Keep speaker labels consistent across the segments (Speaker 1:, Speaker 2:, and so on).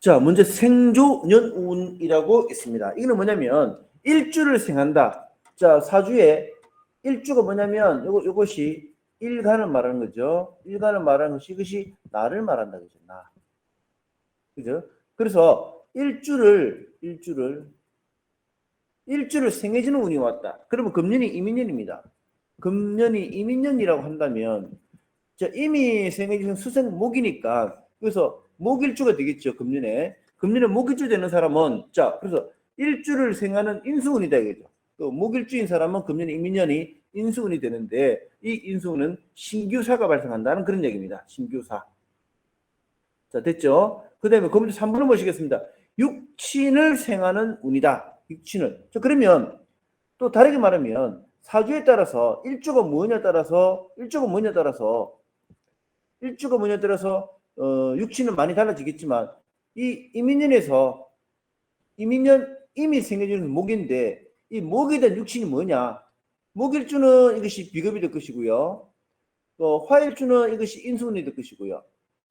Speaker 1: 자, 먼저 생조년운이라고 있습니다. 이거는 뭐냐면 일주를 생한다. 자, 사주에 일주가 뭐냐면 요거 요것이 일간을 말하는 거죠. 일간을 말하는 것이 이것이 나를 말한다 그죠. 나. 그죠? 그래서 일주를 일주를 일주를 생해지는 운이 왔다. 그러면 금년이 이민년입니다. 금년이 이민년이라고 한다면 자, 이미 생해지는 수생 목이니까 그래서 목일주가 되겠죠. 금년에. 금년에 목일주 되는 사람은 자, 그래서 일주를 생하는 인수운이다 이거죠. 또 목일주인 사람은 금년 이민년이 인수운이 되는데 이 인수운은 신규사가 발생한다는 그런 얘기입니다. 신규사. 자, 됐죠? 그 다음에 그럼 3번을 보시겠습니다. 육친을 생하는 운이다. 육친을. 자, 그러면 또 다르게 말하면 사주에 따라서 일주가 뭐냐에 따라서 일주가 뭐냐에 따라서 일주가 뭐냐에 따라서 어, 육친은 많이 달라지겠지만 이 이민년에서 이민년 이미 생겨지는 목인데 이 목에 대한 육친이 뭐냐? 목일주는 이것이 비급이 될 것이고요. 또 화일주는 이것이 인수운이 될 것이고요.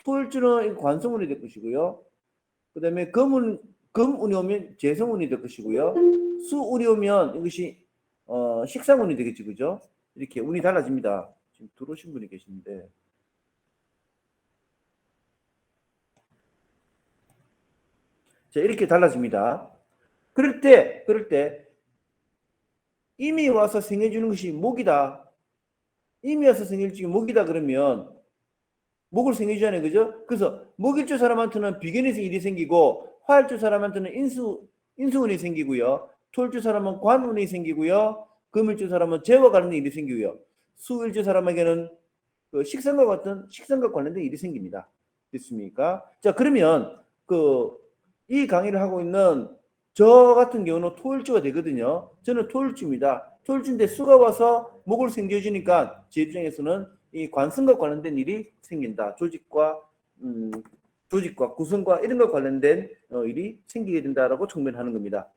Speaker 1: 토일주는 관성운이 될 것이고요. 그 다음에 금운 금운이 오면 재성운이 될 것이고요. 수운이 오면 이것이 어, 식상운이 되겠지 그죠? 이렇게 운이 달라집니다. 지금 들어오신 분이 계신데 자 이렇게 달라집니다. 그럴 때 그럴 때 이미 와서 생겨주는 것이 목이다. 이미 와서 생겨주는 게 목이다 그러면 목을 생겨주잖아요. 그죠? 그래서 목일주 사람한테는 비견에서 일이 생기고 화일주 사람한테는 인수, 인수운이 생기고요. 토일주 사람은 관운이 생기고요. 금일주 사람은 재와 관련된 일이 생기고요. 수일주 사람에게는 그 식성과 같은 식성과 관련된 일이 생깁니다. 됐습니까? 자, 그러면 그 이 강의를 하고 있는 저 같은 경우는 토일주가 되거든요. 저는 토일주입니다. 토일주인데 수가 와서 목을 생겨주니까 제 입장에서는 이 관성과 관련된 일이 생긴다. 조직과 음, 조직과 구성과 이런 것 관련된 어, 일이 생기게 된다라고 청변하는 겁니다.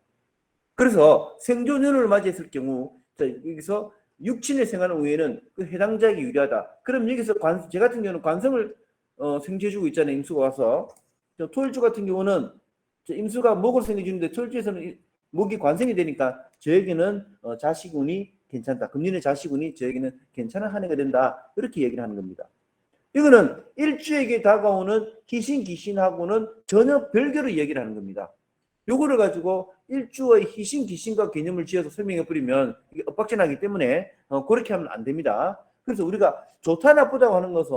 Speaker 1: 그래서 생존년을 맞이했을 경우 자, 여기서 육친의 생활 후에는 그 해당자에게 유리하다. 그럼 여기서 관, 제 같은 경우는 관성을 어, 생겨주고 있잖아요. 임수가 와서. 저 토일주 같은 경우는 저 임수가 목을 생겨주는데 토일주에서는 이- 목이 관성이 되니까 저에게는 어, 자식운이 괜찮다. 금년의 자식운이 저에게는 괜찮은 한 해가 된다. 이렇게 얘기를 하는 겁니다. 이거는 일주에게 다가오는 희신 귀신하고는 전혀 별개로 얘기를 하는 겁니다. 요거를 가지고 일주의 희신 귀신과 개념을 지어서 설명해 버리면 이게 엇박진하기 때문에 어, 그렇게 하면 안 됩니다. 그래서 우리가 좋다 나쁘다고 하는 것은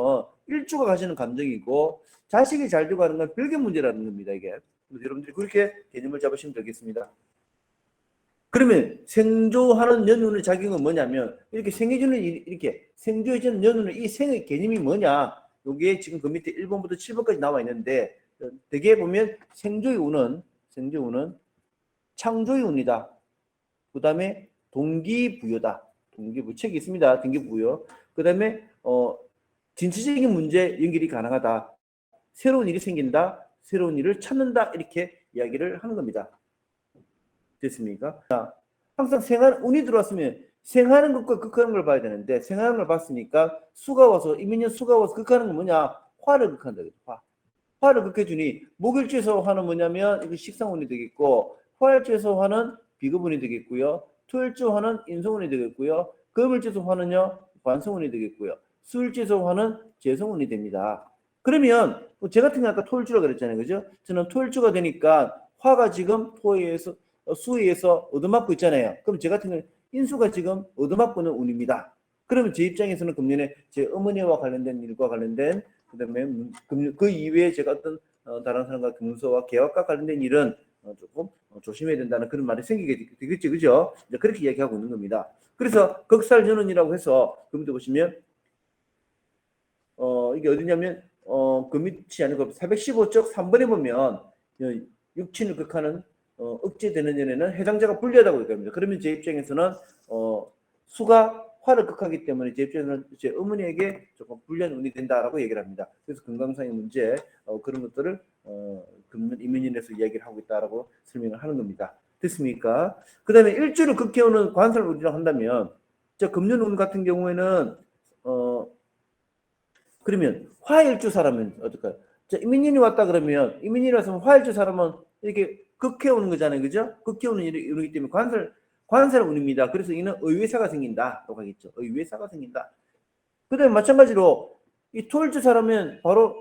Speaker 1: 일주가 가지는 감정이고 자식이 잘 되고 하는 건 별개 문제라는 겁니다. 이게 여러분들이 그렇게 개념을 잡으시면 되겠습니다. 그러면 생조하는 연운의 작용은 뭐냐면 이렇게 일- 이렇게 생조해주는 연운의 이 생의 개념이 뭐냐? 요게 지금 그 밑에 1번부터 7번까지 나와 있는데 어, 대개 보면 생조의 운은 생조의 운은 창조의 운이다. 그 다음에 동기부여다. 동기부 책이 있습니다. 동기부여. 그 다음에 어 진취적인 문제 연결이 가능하다. 새로운 일이 생긴다. 새로운 일을 찾는다. 이렇게 이야기를 하는 겁니다. 됐습니까? 자, 항상 생활 운이 들어왔으면 생하는 것과 극하는 걸 봐야 되는데 생하는 걸 봤으니까 수가 와서 이민년 수가 와서 극하는 건 뭐냐? 화를 극한다. 화. 화를 극해 주니 목일주에서 화는 뭐냐면 이거 식상운이 되겠고 화일주에서 화는 비급운이 되겠고요. 토일주 화는 인성운이 되겠고요. 금일주에서 화는요 관성운이 되겠고요. 수일주에서 화는 재성운이 됩니다. 그러면 뭐제 같은 경우 아까 토일주라 그랬잖아요, 그죠? 저는 토일주가 되니까 화가 지금 토에서 어, 수에서 얻어맞고 있잖아요. 그럼 제 같은 경우 인수가 지금 얻어맞고 있는 운입니다. 그러면 제 입장에서는 금년에 제 어머니와 관련된 일과 관련된 그다음에 문- 금년 그 이외에 제가 어떤 어, 다른 사람과 금수와 계약과 관련된 일은 어, 조금 어, 조심해야 된다는 그런 말이 생기게 되- 되겠지, 그죠? 이제 그렇게 이야기하고 있는 겁니다. 그래서 극살전원이라고 해서 금도 보시면 어 이게 어디냐면 어 그 밑이 아니고 415쪽 3번에 보면 어, 육친을 극하는 어, 억제되는 연에는 해당자가 불리하다고 얘기합니다. 그러면 제 입장에서는 어, 수가 화를 극하기 때문에 제 입장에서는 제 어머니에게 조금 불리한 운이 된다라고 얘기를 합니다. 그래서 건강상의 문제 어, 그런 것들을 어, 금년 이민년에서 이야기를 하고 있다라고 설명을 하는 겁니다. 됐습니까? 그 다음에 일주를 극해오는 우리라고 한다면 저 금년 운 같은 경우에는 어 그러면 화일주 사람은 어떨까요? 자, 이민인이 왔다 그러면 이민인이 왔으면 화일주 사람은 이렇게 극해 오는 거잖아요. 그죠? 극해 오는 일이 이루기 때문에 관살 관살 운입니다. 그래서 이는 의외사가 생긴다 라고 하겠죠. 의외사가 생긴다. 그 다음에 마찬가지로 이 토일주 사람은 바로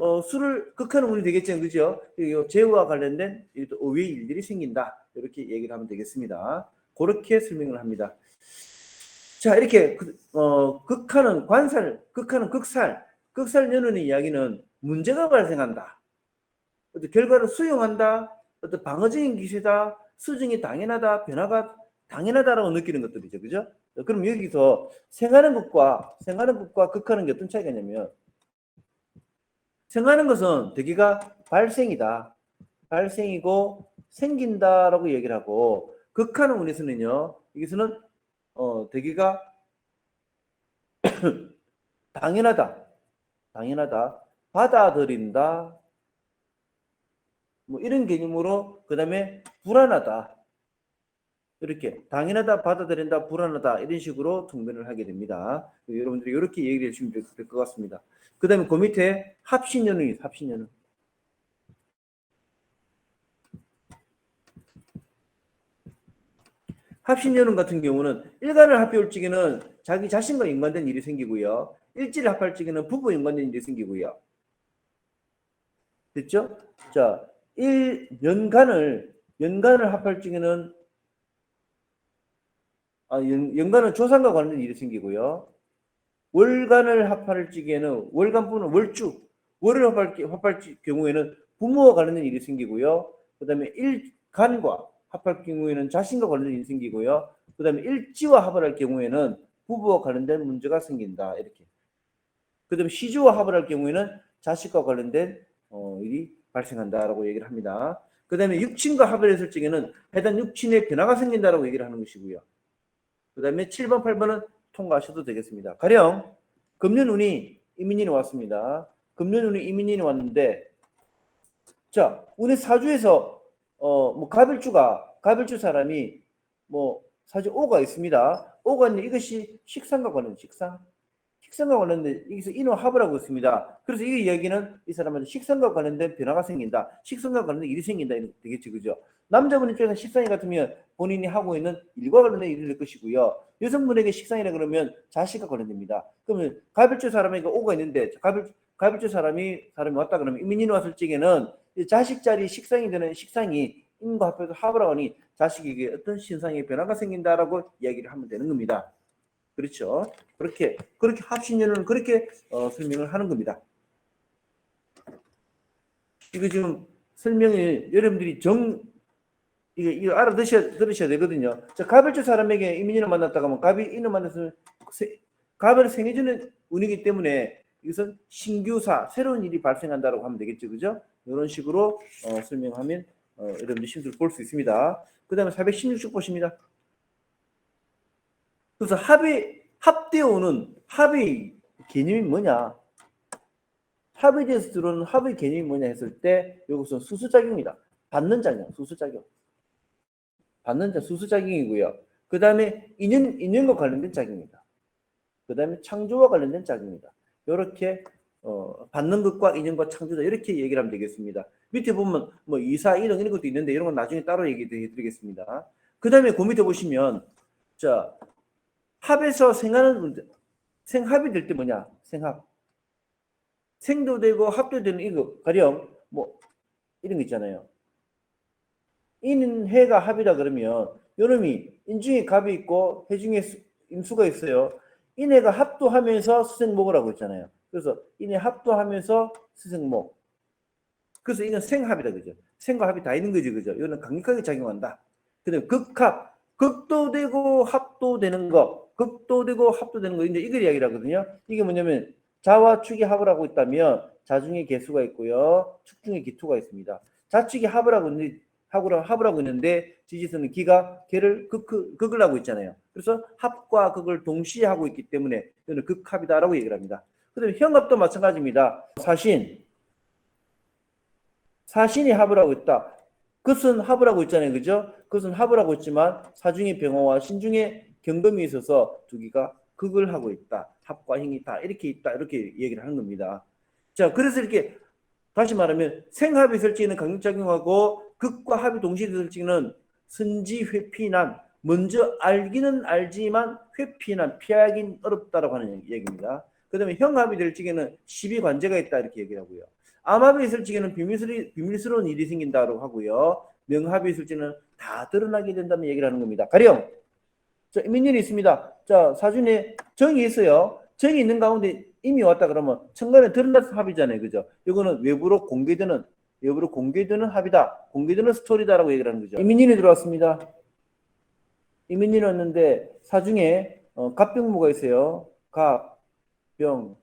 Speaker 1: 어, 술을 극하는 운이 되겠죠. 그죠? 이 제후와 관련된 의외 일들이 생긴다. 이렇게 얘기를 하면 되겠습니다. 그렇게 설명을 합니다. 자, 이렇게 그, 어, 극하는 관살, 극하는 극살, 극살 연운의 이야기는 문제가 발생한다. 어떤 결과를 수용한다. 어떤 방어적인 기세다. 수정이 당연하다. 변화가 당연하다라고 느끼는 것들이죠. 그죠? 그럼 여기서 생하는 것과 생하는 것과 극하는 게 어떤 차이가 있냐면 생하는 것은 대기가 발생이다. 발생이고 생긴다라고 얘기를 하고 극하는 운에서는요. 여기서는 어, 대기가 당연하다. 당연하다. 받아들인다. 뭐 이런 개념으로 그다음에 불안하다. 이렇게 당연하다, 받아들인다, 불안하다 이런 식으로 통변을 하게 됩니다. 여러분들이 이렇게 얘기를 해주시면 될 것 같습니다. 그 다음에 그 밑에 합신연운이 합신연운. 합신연운 같은 경우는 일간을 합해올 적에는 자기 자신과 연관된 일이 생기고요. 일지를 합할 적에는 부부 연관된 일이 생기고요. 됐죠? 자, 일 연간을 연간을 합할 적에는 아, 연, 연간은 조상과 관련된 일이 생기고요. 월간을 합할 적에는 월간분은 월주, 월을 합할, 게- 합할 지- 경우에는 부모와 관련된 일이 생기고요. 그 다음에 일간과 합할 경우에는 자신과 관련된 일이 생기고요. 그 다음에 일지와 합을 할 경우에는 부부와 관련된 문제가 생긴다. 이렇게. 그 다음에 시주와 합을 할 경우에는 자식과 관련된 어, 일이 발생한다라고 얘기를 합니다. 그 다음에 육친과 합을 했을 적에는 해당 육친의 변화가 생긴다라고 얘기를 하는 것이고요. 그 다음에 7번, 8번은 통과하셔도 되겠습니다. 가령 금년운이 이민인이 왔습니다. 금년운이 이민인이 왔는데 자, 운의 사주에서 어, 뭐 갑일주가 갑일주 사람이 뭐 사주 오가 있습니다. 오가 있는데 이것이 식상과 관련 식상 식상과 관련된 여기서 인호 합을 하고 있습니다. 그래서 이 이야기는 이 사람한테 식상과 관련된 변화가 생긴다. 식상과 관련된 일이 생긴다. 이런 되겠죠. 그죠? 남자분 입장에서 식상이 같으면 본인이 하고 있는 일과 관련된 일이 될 것이고요. 여성분에게 식상이라 그러면 자식과 관련됩니다. 그러면 가빌주 사람에게 오가 있는데 가빌 가빌주 사람이 사람이 왔다 그러면 이민인이 왔을 적에는 이 자식 자리 식상이 되는 식상이 인과 합해서 하니 자식에게 어떤 신상의 변화가 생긴다라고 이야기를 하면 되는 겁니다. 그렇죠? 그렇게 그렇게 합신연은 그렇게 어, 설명을 하는 겁니다. 이거 지금 설명이 여러분들이 정 이거 이거 알아들으셔야 들으셔야 되거든요. 자, 갑을주 사람에게 이민인을 만났다가 하면 갑이 인을 만났으면 세- 갑을 생해주는 운이기 때문에 이것은 신규사 새로운 일이 발생한다라고 하면 되겠죠, 그죠? 이런 식으로 어, 설명하면 어, 여러분들 심술 볼수 있습니다. 그 다음에 416쪽 보십니다. 그래서 합의 합대오는 합의 개념이 뭐냐? 합의에 대해서 들어오는 합의 개념이 뭐냐 했을 때 이것은 수수작용이다. 받는 작용, 수수작용. 받는 자 수수작용이고요. 그 다음에 인연, 인연과 관련된 작용이다. 그 다음에 창조와 관련된 작용이다. 이렇게 어, 받는 것과 인연과 창조다 이렇게 얘기를 하면 되겠습니다. 밑에 보면 뭐 이사, 이런 이런 것도 있는데 이런 건 나중에 따로 얘기 해 드리겠습니다. 그 다음에 그 밑에 보시면 자 합에서 생하는 문제, 생합이 될 때 뭐냐? 생합. 생도 되고 합도 되는 이거 가령 뭐 이런 거 있잖아요. 인해가 합이다 그러면 요놈이 인중에 갑이 있고 해중에 수- 임수가 있어요. 인해가 합도하면서 수생목을 하고 있잖아요. 그래서 인해 합도하면서 수생목. 그래서 이건 생합이다 그죠? 생과 합이 다 있는 거지 그죠? 이거는 강력하게 작용한다. 그다음 극합, 극도 되고 합도 되는 거, 극도 되고 합도 되는 거 이제 이걸 이야기를 하거든요. 이게 뭐냐면 자와 축이 합을 하고 있다면 자중에 개수가 있고요. 축중에 기토가 있습니다. 자축이 합을 하고 있는데 합을, 합을 하고 있는데 지지선은 기가 개를 극, 극, 극을 하고 있잖아요. 그래서 합과 극을 동시에 하고 있기 때문에 이거는 극합이다라고 얘기를 합니다. 그다음에 현합도 마찬가지입니다. 사신 사신이 합을 하고 있다. 그것은 합을 하고 있잖아요. 그죠? 그것은 합을 하고 있지만 사중의 병화와 신중의 경금이 있어서 두 개가 극을 하고 있다. 합과 힘이 다 이렇게 있다. 이렇게 얘기를 하는 겁니다. 자, 그래서 이렇게 다시 말하면 생합이 적에는 강력작용하고 극과 합이 동시에 적에는 선지 회피난 먼저 알기는 알지만 회피난 피하긴 어렵다라고 하는 얘기입니다. 그다음에 형합이 될 적에는 시비 관제가 있다 이렇게 얘기하고요. 암합이 있을 적에는 비밀스러, 비밀스러운 일이 생긴다고 하고요. 명합이 있을 적에는 다 드러나게 된다는 얘기를 하는 겁니다. 가령 자, 민연이 있습니다. 자, 사준에 정이 있어요. 정이 있는 가운데 이미 왔다 그러면 천간에 드러나서 합이잖아요. 그죠? 이거는 외부로 공개되는 외부로 공개되는 합이다. 공개되는 스토리다라고 얘기를 하는 거죠. 이민인이 들어왔습니다. 이민인이 왔는데 사중에 어, 갑병무가 있어요. 갑, 병,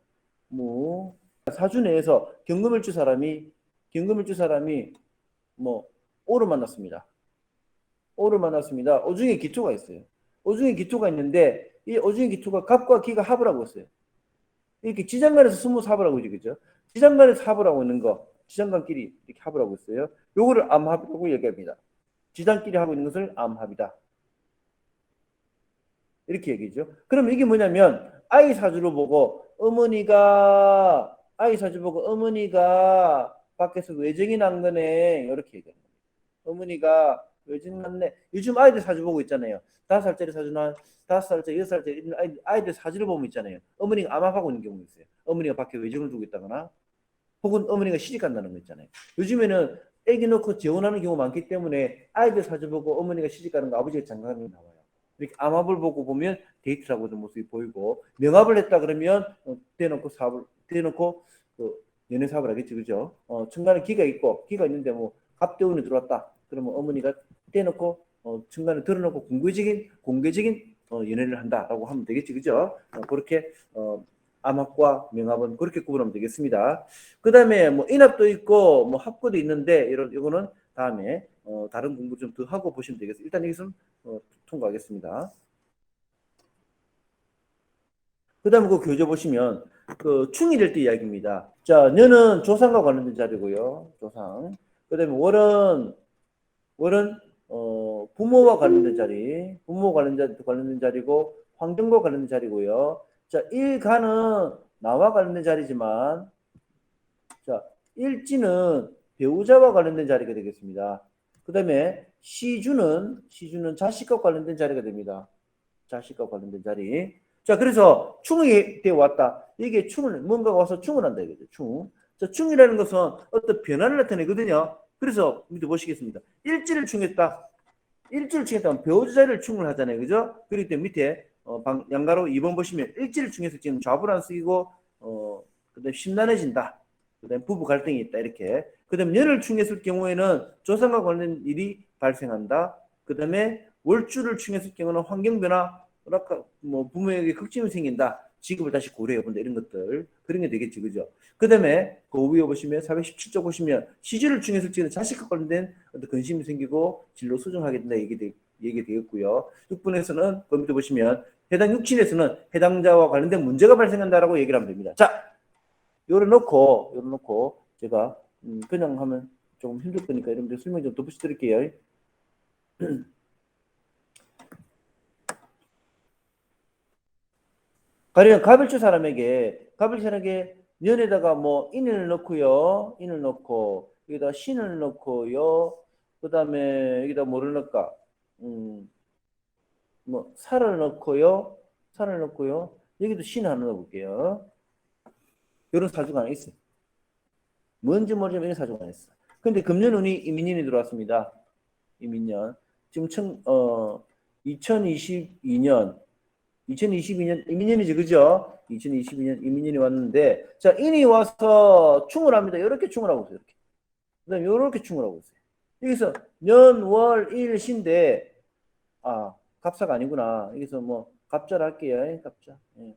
Speaker 1: 무. 사주 내에서 경금을 주 사람이 경금을 주 사람이 뭐 오를 만났습니다. 오를 만났습니다. 오중에 기토가 있어요. 오중에 기토가 있는데 이 오중에 기토가 갑과 기가 합을 하고 있어요. 이렇게 지장간에서 스무 합을 하고 있죠, 그죠? 지장간에서 합을 하고 있는 거, 지장간끼리 이렇게 합을 하고 있어요. 요거를 암합이라고 얘기합니다. 지장끼리 하고 있는 것을 암합이다. 이렇게 얘기죠. 그럼 이게 뭐냐면 아이 사주로 보고 어머니가 아이 사주 보고 어머니가 밖에서 외정이 난 거네 이렇게 얘기합니다. 어머니가 외정 났네. 요즘 아이들 사주 보고 있잖아요. 다섯 살짜리 사주나 다섯 살짜리 여섯 살짜리 아이들 사주를 보면 있잖아요. 어머니가 암압하고 있는 경우 있어요. 어머니가 밖에 외정을 두고 있다거나 혹은 어머니가 시집 간다는 거 있잖아요. 요즘에는 애기 놓고 재혼하는 경우 많기 때문에 아이들 사주 보고 어머니가 시집 가는 거 아버지가 장가가는 게 나와요. 이렇게 암합을 보고 보면 데이트라고 하는 모습이 보이고 명합을 했다 그러면 어, 대놓고 사업을 대놓고 그 연애 사업을 하겠지 그죠? 어, 천간에 기가 있고 기가 있는데 뭐 갑대운이 들어왔다 그러면 어머니가 대놓고 어, 천간에 드러놓고 공개적인 공개적인 어, 연애를 한다라고 하면 되겠지 그죠? 어, 그렇게 어, 암합과 명합은 그렇게 구분하면 되겠습니다. 그 다음에 뭐 인합도 있고 뭐 합고도 있는데 이런 이거는 다음에 어, 다른 공부 좀 더 하고 보시면 되겠습니다. 일단 여기서는 어, 통과하겠습니다. 그 다음에 그 교재 보시면 그될때 이야기입니다. 자, 년은 조상과 관련된 자리고요. 조상. 그 다음에 월은 월은 어, 부모와 관련된 자리, 부모 관련된 관련된 자리고 환경과 관련된 자리고요. 자, 일간은 나와 관련된 자리지만 자, 일지는 배우자와 관련된 자리가 되겠습니다. 그 다음에 시주는 시주는 자식과 관련된 자리가 됩니다. 자식과 관련된 자리. 자, 그래서 충이 돼 왔다. 이게 충을 뭔가가 와서 충을 한다 이거죠. 충. 자, 충이라는 것은 어떤 변화를 나타내거든요. 그래서 밑에 보시겠습니다. 일지를 충했다. 일지를 충했다면 배우자 자리를 충을 하잖아요. 그죠? 때문에 밑에 어, 방, 양가로 2번 보시면 일지를 충해서 지금 좌불 안 쓰이고 어, 그다음 심란해진다. 그다음 부부 갈등이 있다 이렇게. 그다음 연을 충했을 경우에는 조상과 관련된 일이 발생한다. 그다음에 월주를 충했을 경우는 환경 변화, 뭐랄까 뭐 부모에게 극심이 생긴다. 직업을 다시 고려해 본다 이런 것들 그런 게 되겠지 그죠? 그다음에 그 위에 보시면 417쪽 보시면 시주를 충했을 때는 자식과 관련된 어떤 근심이 생기고 진로 수정하게 된다 얘기 되, 얘기 되겠고요. 6분에서는 그 밑에 보시면 해당 67에서는 해당자와 관련된 문제가 발생한다라고 얘기를 하면 됩니다. 자, 요래놓고 요래놓고 제가 음, 그냥 하면 조금 힘들 거니까 여러분들 설명 좀 덧붙여 드릴게요. 가령 가별주 사람에게 가별주 사람에게 년에다가 뭐 인을 넣고요, 인을 넣고 여기다 신을 넣고요, 그 다음에 여기다 뭐를 넣을까? 음, 뭐 살을 넣고요, 살을 넣고요. 여기도 신 하나 넣어볼게요. 이런 사주가 하나 있어요. 뭔지 모르지만 이런 사주가 하나 있어. 근데 금년운이 이민년이 들어왔습니다. 이민년. 지금 청, 어, 2022년, 2022년, 이민년이지, 그죠? 2022년 이민년이 왔는데, 자, 인이 와서 충을 합니다. 이렇게 충을 하고 있어요. 이렇게. 그 다음에 이렇게 충을 하고 있어요. 여기서 년, 월, 일, 신데, 아, 갑사가 아니구나. 여기서 뭐, 갑자를 할게요. 갑자. 예.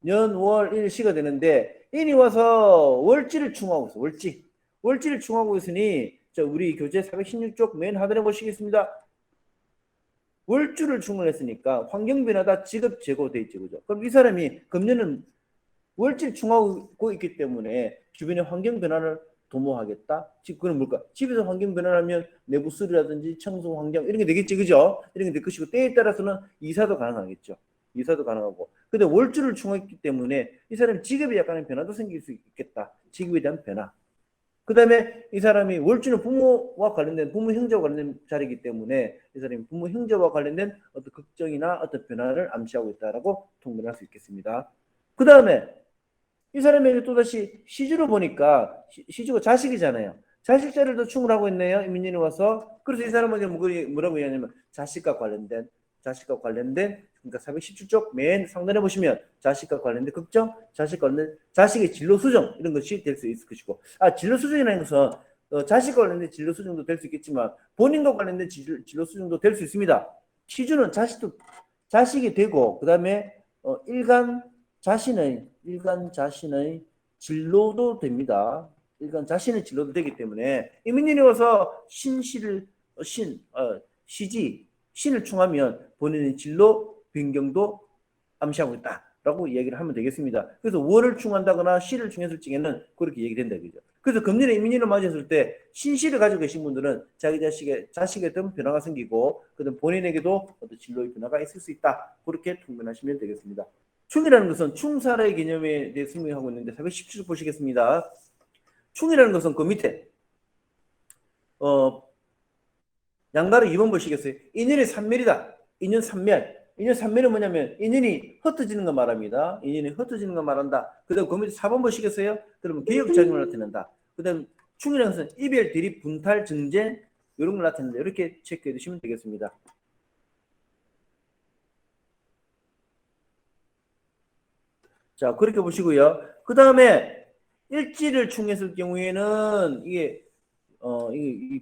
Speaker 1: 년, 월, 일, 시가 되는데, 인이 와서 월지를 충하고 있어. 월지. 월지를 충하고 있으니, 자, 우리 교재 416쪽 맨 하단에 보시겠습니다. 월주를 충을 했으니까 환경 변화다 직업 제고돼 있죠. 그죠? 그럼 이 사람이 금년은 월지를 충하고 있기 때문에 주변의 환경 변화를 도모하겠다. 즉, 그건 뭘까? 집에서 환경 변화하면 내부 수리라든지 청소 환경 이런 게 되겠지. 그죠? 이런 게 될 것이고 때에 따라서는 이사도 가능하겠죠. 이사도 가능하고. 근데 월주를 충했기 때문에 이 사람이 직업에 약간의 변화도 생길 수 있겠다. 직업에 대한 변화. 그 다음에 이 사람이 월주는 부모와 관련된 부모 형제와 관련된 자리이기 때문에 이 사람이 부모 형제와 관련된 어떤 걱정이나 어떤 변화를 암시하고 있다라고 통변할 수 있겠습니다. 그 다음에 이 사람에게 또다시 시주로 보니까 시, 시주가 자식이잖아요. 자식 자리도 충분하고 있네요. 이민년이 와서. 그래서 이 뭐- 뭐라고 얘기하냐면 자식과 관련된 자식과 관련된 그러니까 417쪽 맨 상단에 보시면 자식과 관련된 걱정, 자식과 관련된 자식의 진로 수정 이런 것이 될 수 있을 것이고 아 진로 수정이라는 것은 어, 자식과 관련된 진로 수정도 될 수 있겠지만 본인과 관련된 진로, 진로 수정도 될 수 있습니다. 시주는 자식도 자식이 되고 그 다음에 어, 일간 자신의 일간 자신의 진로도 됩니다. 일간 자신의 진로도 되기 때문에 이민년이 와서 신시를 어, 신 어, 시지 신을 충하면 본인의 진로 변경도 암시하고 있다라고 이야기를 하면 되겠습니다. 그래서 월을 충한다거나 시를 충했을 적에는 그렇게 얘기된다 그죠. 그래서 금년에 이민년을 맞이했을 때 신시를 가지고 계신 분들은 자기 자식의 자식에 어떤 변화가 생기고 그다음 본인에게도 어떤 진로의 변화가 있을 수 있다. 그렇게 통변하시면 되겠습니다. 충이라는 것은 충사의 개념에 대해 설명하고 있는데 417쪽 보시겠습니다. 충이라는 것은 그 밑에 어 양가로 2번 보시겠어요? 인연이 산멸이다. 인연 산멸. 인연 산멸은 뭐냐면 인연이 흩어지는 거 말합니다. 인연이 흩어지는 거 말한다. 그 다음 그 밑에 4번 보시겠어요? 그러면 개혁작용을 나타낸다. 그 다음 충이라는 것은 이별, 대립, 분탈, 증제 이런 걸 나타낸다. 이렇게 체크해 두시면 되겠습니다. 자, 그렇게 보시고요. 그 다음에 일지를 충했을 경우에는 이게 어, 이, 이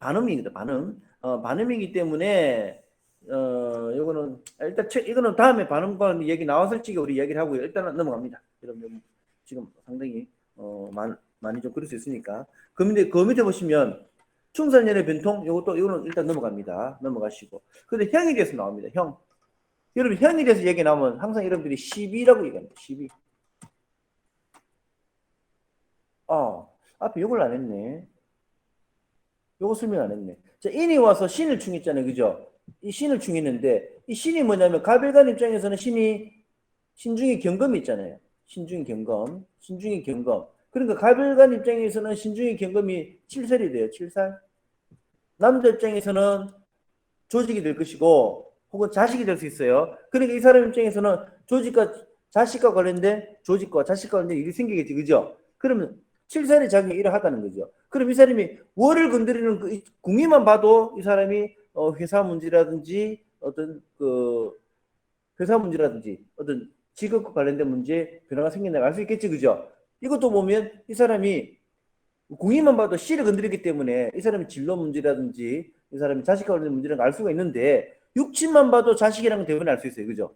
Speaker 1: 반음입니다. 반음. 어, 반음이기 때문에 어, 요거는 일단 책 이거는 다음에 반음과 얘기 나왔을 적에 우리 얘기를 하고요. 일단은 넘어갑니다. 여러분 지금 상당히 어, 많, 많이 좀 그럴 수 있으니까. 그 밑에 그 밑에 보시면 충산년의 변통 요것도 이거는 일단 넘어갑니다. 넘어가시고. 근데 형에 대해서 나옵니다. 형. 여러분 대해서 얘기 나오면 항상 여러분들이 12라고 얘기합니다. 12. 아, 앞에 요걸 안 했네. 요거 설명 안 했네. 자, 인이 와서 신을 충했잖아요. 그죠? 이 신을 충했는데, 이 신이 뭐냐면, 가별간 입장에서는 신이, 신중의 경검이 있잖아요. 신중의 경검. 신중의 경검. 그러니까 가별간 입장에서는 신중의 경검이 7살이 돼요. 7살. 남자 입장에서는 조직이 될 것이고, 혹은 자식이 될 수 있어요. 그러니까 이 사람 입장에서는 조직과 자식과 관련된 조직과 자식과 관련된 일이 생기겠지. 그죠? 그러면 7살이 자기 일을 하다는 거죠. 그럼 이 사람이 월을 건드리는 그 궁위만 봐도 이 사람이 어, 회사 문제라든지 어떤 그 회사 문제라든지 어떤 직업과 관련된 문제 변화가 생긴다고 알 수 있겠지 그죠? 이것도 보면 이 사람이 궁위만 봐도 씨를 건드리기 때문에 이 사람이 진로 문제라든지 이 사람이 자식과 관련된 문제를 알 수가 있는데 육친만 봐도 자식이랑 대부분 알수 있어요 그죠?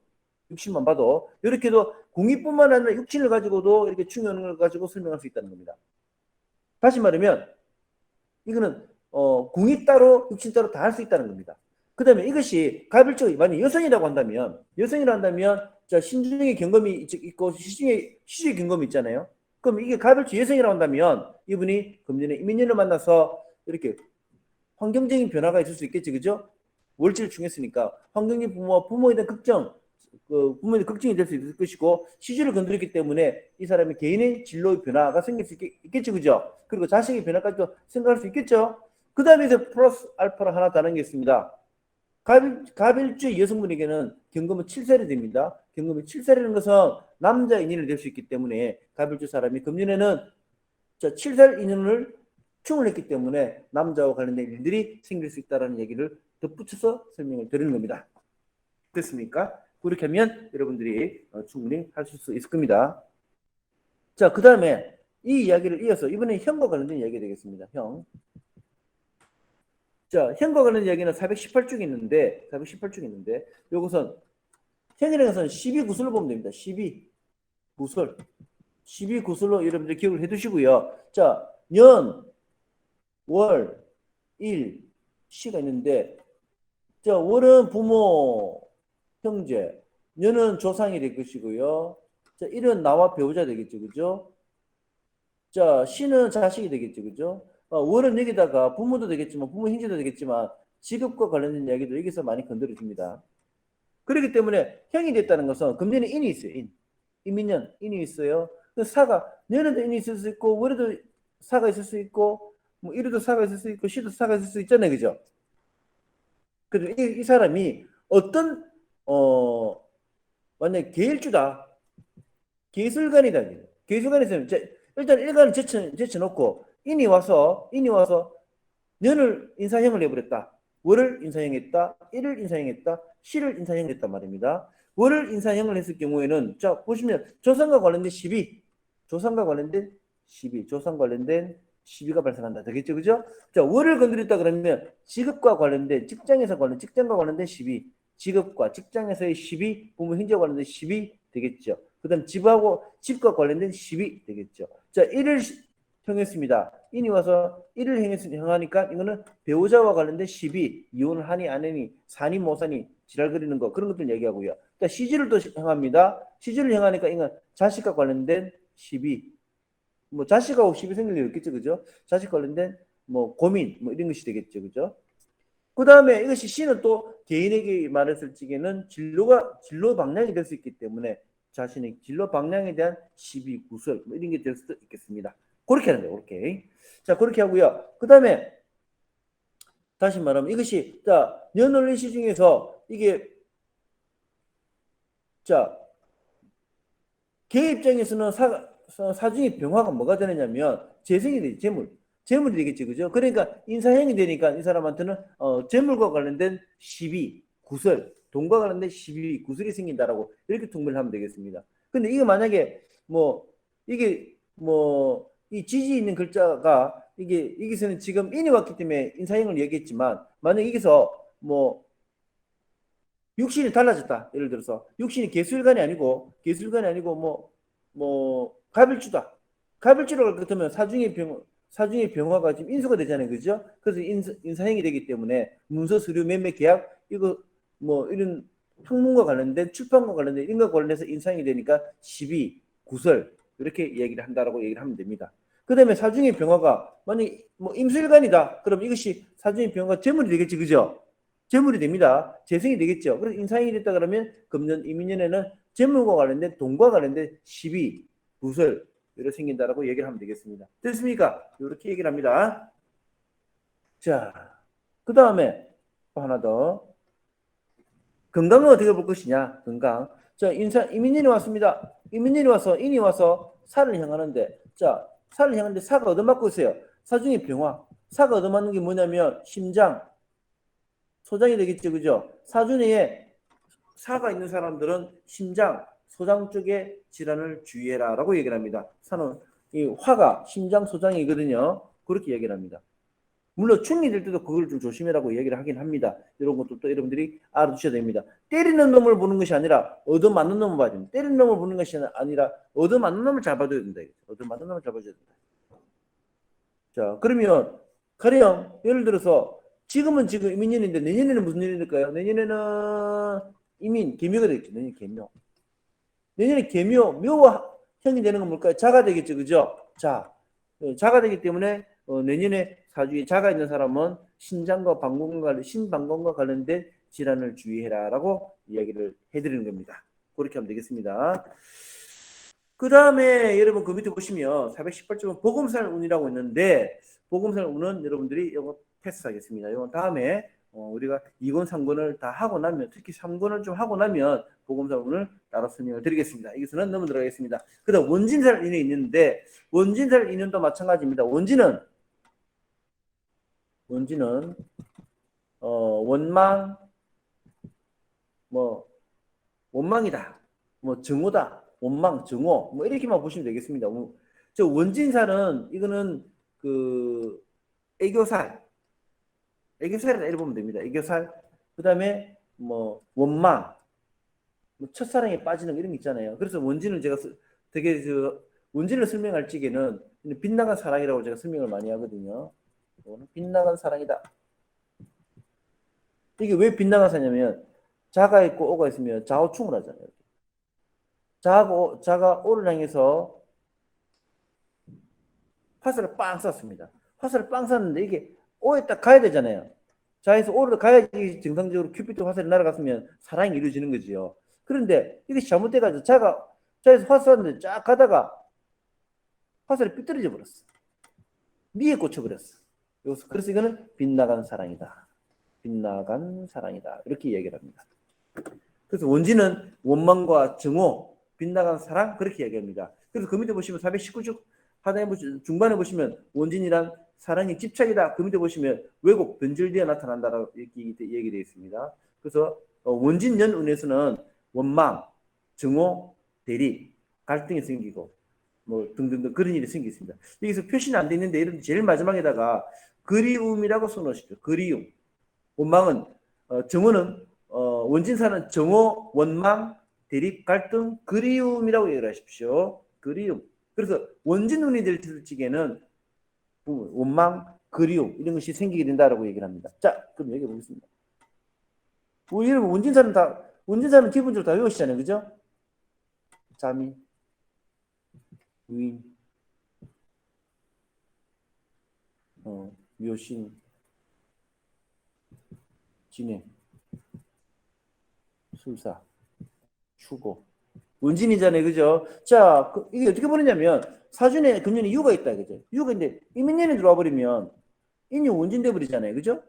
Speaker 1: 육신만 봐도 이렇게도 궁위뿐만 아니라 육친을 가지고도 이렇게 충연을 걸 가지고 설명할 수 있다는 겁니다. 다시 말하면 이거는 어, 궁이 따로 육신 따로 다 할 수 있다는 겁니다. 그 다음에 이것이 가별적 만약 여성이라고 한다면 여성이라 한다면 자 신중의 경험이 있고 시중의 시중의 경험이 있잖아요. 그럼 이게 가별적 여성이라고 한다면 이분이 금년에 이민년을 만나서 이렇게 환경적인 변화가 있을 수 있겠지 그죠? 월지를 충했으니까 환경적 부모와 부모에 대한 걱정 그 부모님 걱정이 될 수 있을 것이고 시주를 건드렸기 때문에 이 사람의 개인의 진로의 변화가 생길 수 있겠, 겠죠 그죠? 그리고 자식의 변화까지도 생각할 수 있겠죠. 그 다음에 이제 플러스 알파로 하나 다른 게 있습니다. 가빌, 가빌주의 여성분에게는 경금은 7살이 됩니다. 경금이 7살이라는 것은 남자 인연이 될수 있기 때문에 가빌주 사람이 금년에는 자 7살 인연을 충을 했기 때문에 남자와 관련된 일들이 생길 수 있다는 얘기를 덧붙여서 설명을 드리는 겁니다. 됐습니까? 그렇게 하면 여러분들이 어, 충분히 하실 수 있을 겁니다. 자, 그 다음에 이 이야기를 이어서 이번에 형과 관련된 이야기가 되겠습니다. 형. 자, 형과 관련된 이야기는 418쪽 있는데, 418쪽 있는데, 요것은 형이라는 것은 12구슬로 보면 됩니다. 12구슬. 12구슬로 여러분들 기억을 해 두시고요. 자, 년, 월, 일, 시가 있는데, 자, 월은 부모, 형제, 년은 조상이 될 것이고요. 자, 일은 나와 배우자 되겠죠, 그죠? 자, 시는 자식이 되겠죠, 그죠? 어, 월은 여기다가 부모도 되겠지만, 부모 형제도 되겠지만, 직업과 관련된 이야기도 여기서 많이 건드려줍니다. 그렇기 때문에 형이 됐다는 것은 금년에 인이 있어요. 인. 이민년 인이 있어요. 그 사가 년에도 인이 있을 수 있고 월에도 사가 있을 수 있고 뭐 일에도 사가 있을 수 있고 시도 사가 있을 수 있잖아요. 그죠? 그래서 이, 이 사람이 어떤 어 만약 계일주다. 있으면 자, 일단 일간을 제쳐, 제쳐놓고 인이 와서 인이 와서 년을 인사형을 내버렸다. 월을 인사형했다. 일을 인사형했다. 시를 인사형했단 말입니다. 월을 인사형을 했을 경우에는 자 보시면 조상과 관련된 12, 조상과 관련된 12, 조상 관련된 12가 발생한다. 되겠죠, 그죠? 자 월을 건드렸다 그러면 직업과 관련된 직장에서 관련 직장과 관련된 12, 직업과 직장에서의 12, 부모 형제와 관련된 12 되겠죠. 그 다음 집하고 집과 관련된 10이 되겠죠. 자, 1을 형했습니다. 인이 와서 1을 행했, 형하니까 이거는 배우자와 관련된 10이 이혼을 하니 안 하니 사니 못 사니 지랄 그리는 거 그런 것들 얘기하고요. 또 시주를 또 형합니다. 시주를 형하니까 이건 자식과 관련된 10이 뭐 자식하고 10이 생길 일 없겠죠. 그죠? 자식 관련된 뭐 고민 뭐 이런 것이 되겠죠. 그죠? 그 다음에 이것이 시는 또 개인에게 말했을 적에는 진로가 진로 방향이 될 수 있기 때문에 자신의 진로 방향에 대한 시비 구설 뭐 이런 게 될 수도 있겠습니다. 그렇게 하는 거예요. 그렇게. 자, 그렇게 하고요. 그 다음에 다시 말하면 이것이 자, 년월일시 중에서 이게 자, 개 입장에서는 사, 사중의 병화가 뭐가 되느냐면 재생이 되지, 재물. 재물이 되겠지, 그죠? 그러니까 인사형이 되니까 이 사람한테는 어, 재물과 관련된 시비, 구설, 돈과 관련된 시비, 구설이 생긴다라고 이렇게 통보를 하면 되겠습니다. 근데 이게 만약에 뭐 이게 뭐 이 지지 있는 글자가 이게 여기서는 지금 인이 왔기 때문에 인사형을 얘기했지만 만약 여기서 뭐 육신이 달라졌다. 예를 들어서 육신이 개술관이 아니고 개술관이 아니고 뭐뭐 갈것 같으면 사중의 병 사중의 병화가 지금 인수가 되잖아요. 그죠? 그래서 인사, 인사형이 되기 때문에 문서 서류 매매 계약 이거 뭐 이런 학문과 관련된 출판과 관련된 거 관련해서 인상이 되니까 시비, 구설 이렇게 얘기를 한다라고 얘기를 하면 됩니다. 그 다음에 사중의 병화가 만약 뭐 임술관이다. 그럼 이것이 사중의 병화가 재물이 되겠지. 그죠? 재물이 됩니다. 재생이 되겠죠. 그래서 인상이 됐다 그러면 금년 이민년에는 재물과 관련된 돈과 관련된 시비, 구설 이렇게 생긴다라고 얘기를 하면 되겠습니다. 됐습니까? 이렇게 얘기를 합니다. 자, 그 다음에 또 하나 더. 건강은 어떻게 볼 것이냐? 건강. 자, 인사 이민년이 왔습니다. 이민년이 와서 인이 와서 살을 향하는데, 자, 살을 향하는데 사가 얻어맞고 있어요. 사중의 병화. 사가 얻어맞는 게 뭐냐면 심장, 소장이 되겠죠, 그죠? 사주내에 사가 있는 사람들은 심장, 소장 쪽에 질환을 주의해라라고 얘기를 합니다. 사는 이 화가 심장, 소장이거든요. 그렇게 얘기를 합니다. 물론 충이 될 때도 그걸 좀 조심해라고 얘기를 하긴 합니다. 이런 것도 또 여러분들이 알아두셔야 됩니다. 때리는 놈을 보는 것이 아니라 얻어맞는 놈을 봐야 됩니다. 때리는 놈을 보는 것이 아니라 얻어맞는 놈을 잘 봐줘야 된다. 얻어맞는 놈을 잘 봐줘야 된다. 자, 그러면 가령 예를 들어서 지금은 지금 이민년인데 내년에는 무슨 일이 될까요? 내년에는 이민 개묘가 되겠죠. 내년 개묘. 내년에 개묘 묘와 형이 되는 건 뭘까요? 자가 되겠죠, 그죠? 자, 어, 자가 되기 때문에 어, 내년에 사주에 자가 있는 사람은 신장과 방광과 신방광과 관련된 질환을 주의해라라고 이야기를 해드리는 겁니다. 그렇게 하면 되겠습니다. 그 다음에 여러분 그 밑에 보시면 418점 보금살 운이라고 있는데 보금살 운은 여러분들이 이거 패스하겠습니다. 이건 다음에 어, 우리가 2권, 3권을 다 하고 나면 특히 3권을 좀 하고 나면 운을 따로 설명을 드리겠습니다. 여기서는 넘어 들어가겠습니다. 그 다음 원진살 인이 있는데 원진살 인연도 마찬가지입니다. 원진은 원진은 어, 원망 뭐 원망이다. 뭐 정오다. 원망, 정오 뭐 이렇게만 보시면 되겠습니다. 저 원진살은 이거는 그 애교살 애교살이라 보면 됩니다. 애교살 그 다음에 뭐 원망 뭐 첫사랑에 빠지는 이런 게 있잖아요. 그래서 원진을 제가 되게 저 원진을 설명할 적에는 빛나간 사랑이라고 제가 설명을 많이 하거든요. 빛나간 사랑이다. 이게 왜 빛나간 사랑이냐면 자가 있고 오가 있으면 좌우충을 하잖아요. 자가, 자가 오를 향해서 화살을 빵 쐈습니다. 화살을 빵 쐈는데 이게 오에 딱 가야 되잖아요. 자에서 올라가야지 정상적으로 큐피드 화살이 날아갔으면 사랑이 이루어지는 거지요. 그런데 이것이 잘못돼가지고 자가 자에서 화살을 쫙 가다가 화살이 삐뚤어져 버렸어. 미에 꽂혀버렸어. 그래서 이거는 빗나간 사랑이다. 빗나간 사랑이다. 이렇게 얘기를 합니다. 그래서 원지는 원망과 정오, 빗나간 사랑 그렇게 얘기합니다. 그래서 그 밑에 보시면 419쪽 하단에 보시면 중반에 보시면 원진이란 사랑의 집착이다. 그 밑에 보시면 왜곡 변절되어 나타난다라고 얘기되어 있습니다. 그래서 어, 원진연 운에서는 원망, 정오, 대리, 갈등이 생기고 뭐 등등등 그런 일이 생겼습니다. 여기서 표시는 안돼 있는데 이런 제일 마지막에다가 그리움이라고 써놓으십시오. 그리움. 원망은 어, 정오는 어, 원진사는 정오, 원망, 대립, 갈등, 그리움이라고 얘기를 하십시오. 그리움. 그래서 원진운이 될 적에는 원망, 그리움 이런 것이 생기게 된다라고 얘기를 합니다. 자, 그럼 얘기해 보겠습니다. 뭐 여러분 원진사는 다 원진사는 기본적으로 다 외우시잖아요, 그죠? 자미, 위인, 어, 묘신, 진행, 술사, 추고. 원진이잖아요, 그죠? 자, 그, 이게 어떻게 보느냐면, 사준에 금년에 유가 있다, 그죠? 유가 있는데, 이민년에 들어와 버리면, 인이 원진돼 버리잖아요, 그죠?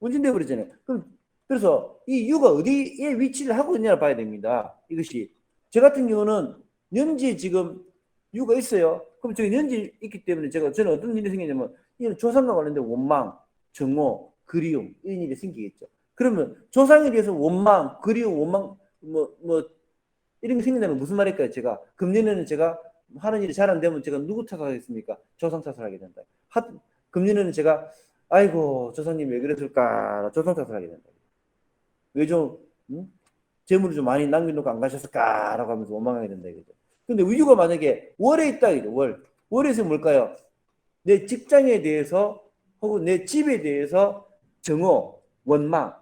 Speaker 1: 원진돼 버리잖아요. 그럼, 그래서 이 유가 어디에 위치를 하고 있냐를 봐야 됩니다. 이것이. 저 같은 경우는, 년지에 지금 유가 있어요. 그럼 저기 년지 있기 때문에 제가, 저는 어떤 일이 생기냐면, 이는 조상과 관련된 원망, 정오, 그리움, 이런 일이 생기겠죠. 그러면 조상에 대해서 원망, 그리움, 원망, 뭐, 뭐, 이런 게 생긴다면 무슨 말일까요? 제가 금년에는 제가 하는 일이 잘 안 되면 제가 누구 탓하겠습니까? 조상 탓을 하게 된다. 하, 금년에는 제가 아이고 조상님 왜 그랬을까? 조상 탓을 하게 된다. 왜좀 음? 재물을 좀 많이 남겨놓고 안 가셨을까 라고 하면서 원망하게 된다 이거죠. 근데 우유가 만약에 월에 있다 이거 월 월에서 뭘까요? 내 직장에 대해서 혹은 내 집에 대해서 정오, 원망,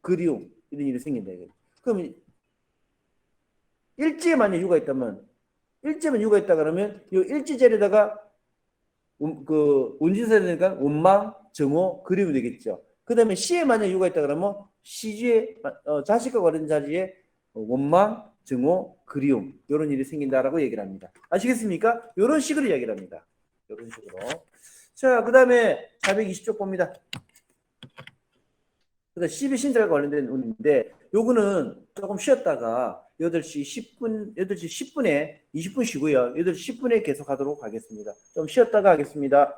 Speaker 1: 그리움 이런 일이 생긴다 이거죠. 그럼 일지에 만약 유가 있다면 일지에만 유가 있다 그러면 이 일지 자리에다가 운- 그 운진사니까 원망, 정오, 그리움이 되겠죠. 그 다음에 시에 만약 유가 있다 그러면 시주에 어, 자식과 관련 자리에 원망, 정오, 그리움 이런 일이 생긴다라고 얘기를 합니다. 아시겠습니까? 이런 식으로 이야기를 합니다. 이런 식으로. 자, 그 다음에 420쪽 봅니다. 그다음 12 신자가 관련된 운인데 요거는 조금 쉬었다가 8시 10분 8시 10분에 20분 쉬고요. 8시 10분에 계속 하도록 하겠습니다. 좀 쉬었다가 하겠습니다.